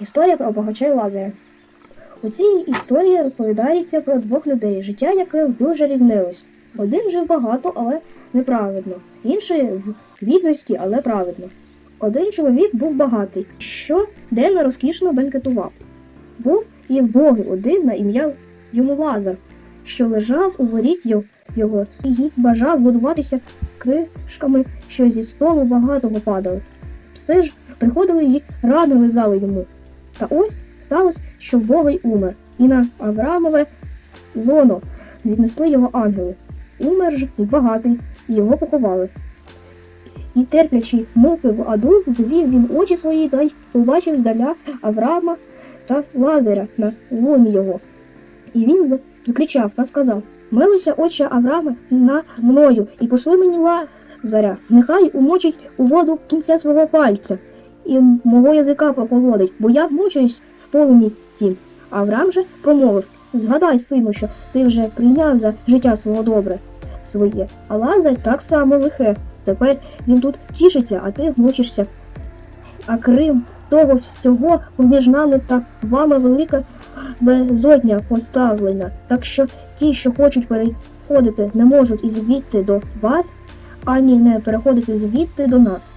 Історія про багача і Лазаря. У цій історії розповідається про двох людей, життя яких дуже різнилось. Один жив багато, але неправедно, інший в бідності, але праведно. Один чоловік був багатий, що денно розкішно бенкетував. Був і вбогий один на ім'я йому Лазар, що лежав у воріт його, і бажав годуватися кришками, що зі столу багатого падали. Пси ж приходили і рано лизали йому. Та ось сталося, що вбогий умер, і на Авраамове лоно віднесли його ангели. Умер ж і багатий, і його поховали. І терплячи муки в аду, звів він очі свої та й побачив здаля Авраама та Лазаря на лоні його. І він закричав та сказав: Милуйся, отче Аврааме, на мною, і пошли мені Лазаря, нехай умочить у воду кінця свого пальця, і мого язика прохолодить, бо я мучуюсь в полумі цім. Авраам же промовив: Згадай, сину, що ти вже прийняв за життя свого добре своє, а Лазар так само лихе. Тепер він тут тішиться, а ти мучишся. А крім того всього, поміж нами та вами велика безодня поставлена. Так що ті, що хочуть переходити, не можуть і звідти до вас, ані не переходити звідти до нас.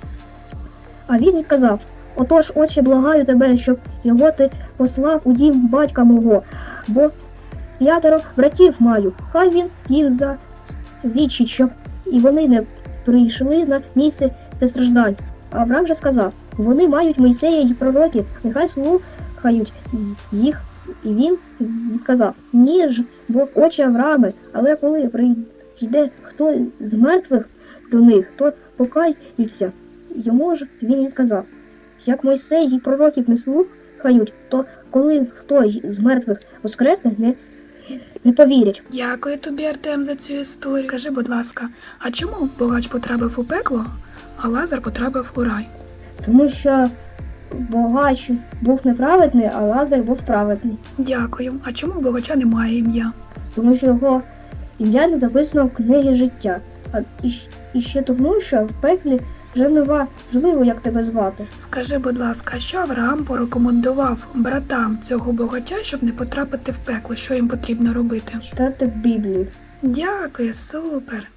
А він відказав: Отож, отче, благаю тебе, щоб його ти послав у дім батька мого, бо п'ятеро братів маю. Хай він їм засвідчить, щоб і вони не прийшли на місце страждань. А Авраам же сказав: вони мають Мойсея і пророків, нехай слухають їх. І він відказав: Ні ж, бо очі Авраами, але коли прийде хто з мертвих до них, то покаються. Йому ж він відказав: як Мойсей і пророків не слухають, то коли хто з мертвих воскресне, не, не повірять. Дякую тобі, Артем, за цю історію. Скажи, будь ласка, а чому богач потрапив у пекло, а Лазар потрапив у рай? Тому що богач був неправедний, а Лазар був праведний. Дякую. А чому у богача немає ім'я? тому що його ім'я не записано в книгі життя. А і, і ще тому, що в пеклі вже жливо, як тебе звати. Скажи, будь ласка, що Авраам порекомендував братам цього богача, щоб не потрапити в пекло? Що їм потрібно робити? Читати Біблію. Дякую, супер.